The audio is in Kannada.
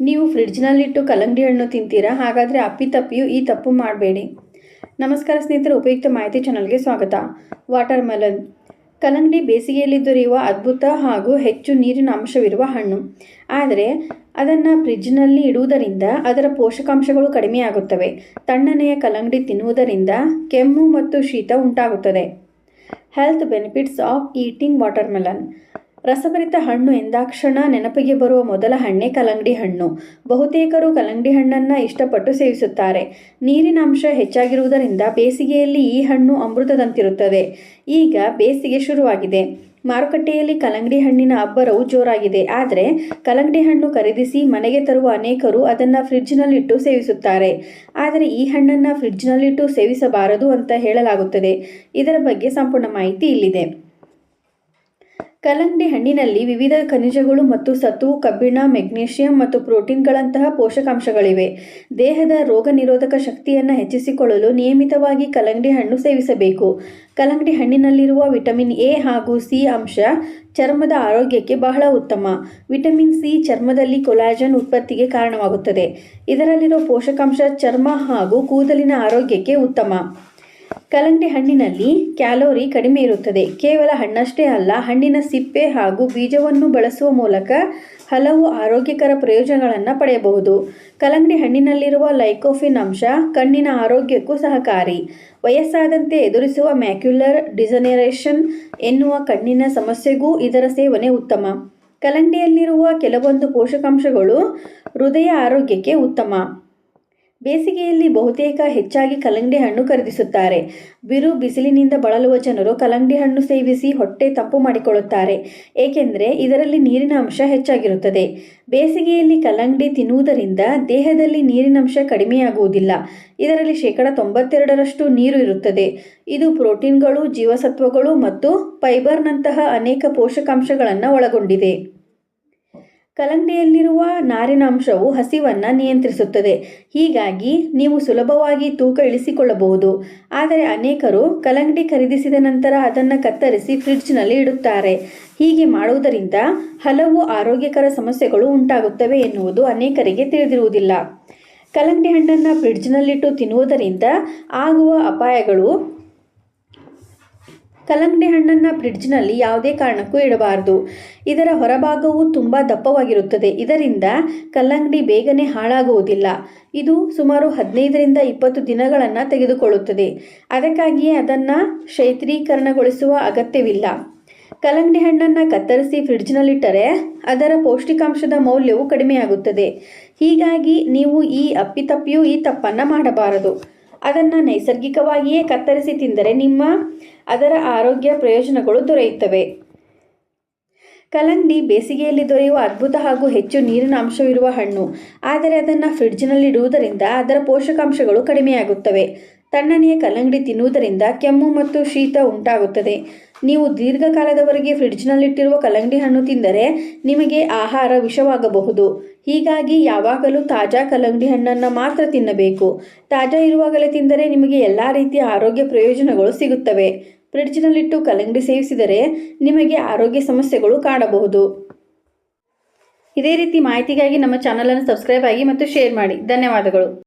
ನೀವು ಫ್ರಿಡ್ಜ್ನಲ್ಲಿಟ್ಟು ಕಲ್ಲಂಗಡಿ ಹಣ್ಣು ತಿಂತೀರಾ? ಹಾಗಾದರೆ ಅಪ್ಪಿತಪ್ಪಿಯೂ ಈ ತಪ್ಪು ಮಾಡಬೇಡಿ. ನಮಸ್ಕಾರ ಸ್ನೇಹಿತರೆ, ಉಪಯುಕ್ತ ಮಾಹಿತಿ ಚಾನಲ್ಗೆ ಸ್ವಾಗತ. ವಾಟರ್ ಮೆಲನ್ ಕಲ್ಲಂಗಡಿ ಬೇಸಿಗೆಯಲ್ಲಿ ದೊರೆಯುವ ಅದ್ಭುತ ಹಾಗೂ ಹೆಚ್ಚು ನೀರಿನ ಅಂಶವಿರುವ ಹಣ್ಣು. ಆದರೆ ಅದನ್ನು ಫ್ರಿಡ್ಜ್ನಲ್ಲಿ ಇಡುವುದರಿಂದ ಅದರ ಪೋಷಕಾಂಶಗಳು ಕಡಿಮೆಯಾಗುತ್ತವೆ ತಣ್ಣನೆಯ ಕಲ್ಲಂಗಡಿ ತಿನ್ನುವುದರಿಂದ ಕೆಮ್ಮು ಮತ್ತು ಶೀತ ಉಂಟಾಗುತ್ತದೆ. Health benefits of eating watermelon ರಸಭರಿತ ಹಣ್ಣು ಎಂದಾಕ್ಷಣ ನೆನಪಿಗೆ ಬರುವ ಮೊದಲ ಹಣ್ಣೇ ಕಲಂಗಡಿ ಹಣ್ಣು. ಬಹುತೇಕರು ಕಲಂಗಡಿ ಹಣ್ಣನ್ನು ಇಷ್ಟಪಟ್ಟು ಸೇವಿಸುತ್ತಾರೆ. ನೀರಿನ ಅಂಶ ಹೆಚ್ಚಾಗಿರುವುದರಿಂದ ಬೇಸಿಗೆಯಲ್ಲಿ ಈ ಹಣ್ಣು ಅಮೃತದಂತಿರುತ್ತದೆ. ಈಗ ಬೇಸಿಗೆ ಶುರುವಾಗಿದೆ. ಮಾರುಕಟ್ಟೆಯಲ್ಲಿ ಕಲಂಗಡಿ ಹಣ್ಣಿನ ಅಬ್ಬರವು ಜೋರಾಗಿದೆ. ಆದರೆ ಕಲಂಗಡಿ ಹಣ್ಣು ಖರೀದಿಸಿ ಮನೆಗೆ ತರುವ ಅನೇಕರು ಅದನ್ನು ಫ್ರಿಡ್ಜ್ನಲ್ಲಿಟ್ಟು ಸೇವಿಸುತ್ತಾರೆ. ಆದರೆ ಈ ಹಣ್ಣನ್ನು ಫ್ರಿಡ್ಜ್ನಲ್ಲಿಟ್ಟು ಸೇವಿಸಬಾರದು ಅಂತ ಹೇಳಲಾಗುತ್ತದೆ. ಇದರ ಬಗ್ಗೆ ಸಂಪೂರ್ಣ ಮಾಹಿತಿ ಇಲ್ಲಿದೆ. ಕಲ್ಲಂಗಡಿ ಹಣ್ಣಿನಲ್ಲಿ ವಿವಿಧ ಖನಿಜಗಳು ಮತ್ತು ಸತು ಕಬ್ಬಿಣ, ಮೆಗ್ನೀಷಿಯಂ ಮತ್ತು ಪ್ರೋಟೀನ್ಗಳಂತಹ ಪೋಷಕಾಂಶಗಳಿವೆ. ದೇಹದ ರೋಗ ನಿರೋಧಕ ಶಕ್ತಿಯನ್ನು ಹೆಚ್ಚಿಸಿಕೊಳ್ಳಲು ನಿಯಮಿತವಾಗಿ ಕಲ್ಲಂಗಡಿ ಹಣ್ಣು ಸೇವಿಸಬೇಕು. ಕಲ್ಲಂಗಡಿ ಹಣ್ಣಿನಲ್ಲಿರುವ ವಿಟಮಿನ್ ಎ ಹಾಗೂ ಸಿ ಅಂಶ ಚರ್ಮದ ಆರೋಗ್ಯಕ್ಕೆ ಬಹಳ ಉತ್ತಮ. ವಿಟಮಿನ್ ಸಿ ಚರ್ಮದಲ್ಲಿ ಕೊಲಾಜನ್ ಉತ್ಪತ್ತಿಗೆ ಕಾರಣವಾಗುತ್ತದೆ. ಇದರಲ್ಲಿರುವ ಪೋಷಕಾಂಶ ಚರ್ಮ ಹಾಗೂ ಕೂದಲಿನ ಆರೋಗ್ಯಕ್ಕೆ ಉತ್ತಮ. ಕಲ್ಲಂಗಡಿ ಹಣ್ಣಿನಲ್ಲಿ ಕ್ಯಾಲೋರಿ ಕಡಿಮೆ ಇರುತ್ತದೆ. ಕೇವಲ ಹಣ್ಣಷ್ಟೇ ಅಲ್ಲ, ಹಣ್ಣಿನ ಸಿಪ್ಪೆ ಹಾಗೂ ಬೀಜವನ್ನು ಬಳಸುವ ಮೂಲಕ ಹಲವು ಆರೋಗ್ಯಕರ ಪ್ರಯೋಜನಗಳನ್ನು ಪಡೆಯಬಹುದು. ಕಲಂಗಡಿ ಹಣ್ಣಿನಲ್ಲಿರುವ ಲೈಕೋಫಿನ್ ಅಂಶ ಕಣ್ಣಿನ ಆರೋಗ್ಯಕ್ಕೂ ಸಹಕಾರಿ. ವಯಸ್ಸಾದಂತೆ ಎದುರಿಸುವ ಮ್ಯಾಕ್ಯುಲರ್ ಡಿಸನರೇಷನ್ ಎನ್ನುವ ಕಣ್ಣಿನ ಸಮಸ್ಯೆಗೂ ಇದರ ಸೇವನೆ ಉತ್ತಮ. ಕಲಂಗಡಿಯಲ್ಲಿರುವ ಕೆಲವೊಂದು ಪೋಷಕಾಂಶಗಳು ಹೃದಯ ಆರೋಗ್ಯಕ್ಕೆ ಉತ್ತಮ. ಬೇಸಿಗೆಯಲ್ಲಿ ಬಹುತೇಕ ಹೆಚ್ಚಾಗಿ ಕಲ್ಲಂಗಡಿ ಹಣ್ಣು ಖರೀದಿಸುತ್ತಾರೆ. ಬಿರು ಬಿಸಿಲಿನಿಂದ ಬಳಲುವ ಜನರು ಕಲ್ಲಂಗಡಿ ಹಣ್ಣು ಸೇವಿಸಿ ಹೊಟ್ಟೆ ತಪ್ಪು ಮಾಡಿಕೊಳ್ಳುತ್ತಾರೆ. ಏಕೆಂದರೆ ಇದರಲ್ಲಿ ನೀರಿನ ಅಂಶ ಹೆಚ್ಚಾಗಿರುತ್ತದೆ. ಬೇಸಿಗೆಯಲ್ಲಿ ಕಲ್ಲಂಗಡಿ ತಿನ್ನುವುದರಿಂದ ದೇಹದಲ್ಲಿ ನೀರಿನ ಅಂಶ ಕಡಿಮೆಯಾಗುವುದಿಲ್ಲ. ಇದರಲ್ಲಿ ಶೇಕಡ ತೊಂಬತ್ತೆರಡರಷ್ಟು ನೀರು ಇರುತ್ತದೆ. ಇದು ಪ್ರೋಟೀನ್ಗಳು, ಜೀವಸತ್ವಗಳು ಮತ್ತು ಫೈಬರ್ನಂತಹ ಅನೇಕ ಪೋಷಕಾಂಶಗಳನ್ನು ಒಳಗೊಂಡಿದೆ. ಕಲ್ಲಂಗಡಿಯಲ್ಲಿರುವ ನಾರಿನ ಅಂಶವು ಹಸಿವನ್ನು ನಿಯಂತ್ರಿಸುತ್ತದೆ. ಹೀಗಾಗಿ ನೀವು ಸುಲಭವಾಗಿ ತೂಕ ಇಳಿಸಿಕೊಳ್ಳಬಹುದು. ಆದರೆ ಅನೇಕರು ಕಲಂಗಡಿ ಖರೀದಿಸಿದ ನಂತರ ಅದನ್ನು ಕತ್ತರಿಸಿ ಫ್ರಿಡ್ಜ್ನಲ್ಲಿ ಇಡುತ್ತಾರೆ. ಹೀಗೆ ಮಾಡುವುದರಿಂದ ಹಲವು ಆರೋಗ್ಯಕರ ಸಮಸ್ಯೆಗಳು ಉಂಟಾಗುತ್ತವೆ ಎನ್ನುವುದು ಅನೇಕರಿಗೆ ತಿಳಿದಿರುವುದಿಲ್ಲ. ಕಲಂಗಡಿ ಹಣ್ಣನ್ನು ಫ್ರಿಡ್ಜ್ನಲ್ಲಿಟ್ಟು ತಿನ್ನುವುದರಿಂದ ಆಗುವ ಅಪಾಯಗಳು ಕಲ್ಲಂಗಡಿ ಹಣ್ಣನ್ನು ಫ್ರಿಡ್ಜ್ನಲ್ಲಿ ಯಾವುದೇ ಕಾರಣಕ್ಕೂ ಇಡಬಾರದು. ಇದರ ಹೊರಭಾಗವು ತುಂಬ ದಪ್ಪವಾಗಿರುತ್ತದೆ. ಇದರಿಂದ ಕಲ್ಲಂಗಡಿ ಬೇಗನೆ ಹಾಳಾಗುವುದಿಲ್ಲ. ಇದು ಸುಮಾರು ಹದಿನೈದರಿಂದ ಇಪ್ಪತ್ತು ದಿನಗಳನ್ನು ತೆಗೆದುಕೊಳ್ಳುತ್ತದೆ. ಅದಕ್ಕಾಗಿಯೇ ಅದನ್ನು ಶೈತ್ರೀಕರಣಗೊಳಿಸುವ ಅಗತ್ಯವಿಲ್ಲ. ಕಲ್ಲಂಗಡಿ ಹಣ್ಣನ್ನು ಕತ್ತರಿಸಿ ಫ್ರಿಡ್ಜ್ನಲ್ಲಿಟ್ಟರೆ ಅದರ ಪೌಷ್ಟಿಕಾಂಶದ ಮೌಲ್ಯವು ಕಡಿಮೆಯಾಗುತ್ತದೆ. ಹೀಗಾಗಿ ನೀವು ಈ ಅಪ್ಪಿತಪ್ಪಿಯೂ ಈ ತಪ್ಪನ್ನು ಮಾಡಬಾರದು. ಅದನ್ನು ನೈಸರ್ಗಿಕವಾಗಿಯೇ ಕತ್ತರಿಸಿ ತಿಂದರೆ ನಿಮ್ಮ ಅದರ ಆರೋಗ್ಯ ಪ್ರಯೋಜನಗಳು ದೊರೆಯುತ್ತವೆ. ಕಲಂಗಡಿ ಬೇಸಿಗೆಯಲ್ಲಿ ದೊರೆಯುವ ಅದ್ಭುತ ಹಾಗೂ ಹೆಚ್ಚು ನೀರಿನ ಅಂಶವಿರುವ ಹಣ್ಣು. ಆದರೆ ಅದನ್ನು ಫ್ರಿಡ್ಜ್ನಲ್ಲಿಡುವುದರಿಂದ ಅದರ ಪೋಷಕಾಂಶಗಳು ಕಡಿಮೆಯಾಗುತ್ತವೆ. ತಣ್ಣನೆಯ ಕಲ್ಲಂಗಡಿ ತಿನ್ನುವುದರಿಂದ ಕೆಮ್ಮು ಮತ್ತು ಶೀತ ಉಂಟಾಗುತ್ತದೆ. ನೀವು ದೀರ್ಘಕಾಲದವರೆಗೆ ಫ್ರಿಡ್ಜ್ನಲ್ಲಿಟ್ಟಿರುವ ಕಲ್ಲಂಗಡಿ ಹಣ್ಣು ತಿಂದರೆ ನಿಮಗೆ ಆಹಾರ ವಿಷವಾಗಬಹುದು. ಹೀಗಾಗಿ ಯಾವಾಗಲೂ ತಾಜಾ ಕಲ್ಲಂಗಡಿ ಹಣ್ಣನ್ನು ಮಾತ್ರ ತಿನ್ನಬೇಕು. ತಾಜಾ ಇರುವಾಗಲೇ ತಿಂದರೆ ನಿಮಗೆ ಎಲ್ಲ ರೀತಿಯ ಆರೋಗ್ಯ ಪ್ರಯೋಜನಗಳು ಸಿಗುತ್ತವೆ. ಫ್ರಿಡ್ಜ್ನಲ್ಲಿಟ್ಟು ಕಲ್ಲಂಗಡಿ ಸೇವಿಸಿದರೆ ನಿಮಗೆ ಆರೋಗ್ಯ ಸಮಸ್ಯೆಗಳು ಕಾಣಬಹುದು. ಇದೇ ರೀತಿ ಮಾಹಿತಿಗಾಗಿ ನಮ್ಮ ಚಾನಲನ್ನು ಸಬ್ಸ್ಕ್ರೈಬ್ ಆಗಿ ಮತ್ತು ಶೇರ್ ಮಾಡಿ. ಧನ್ಯವಾದಗಳು.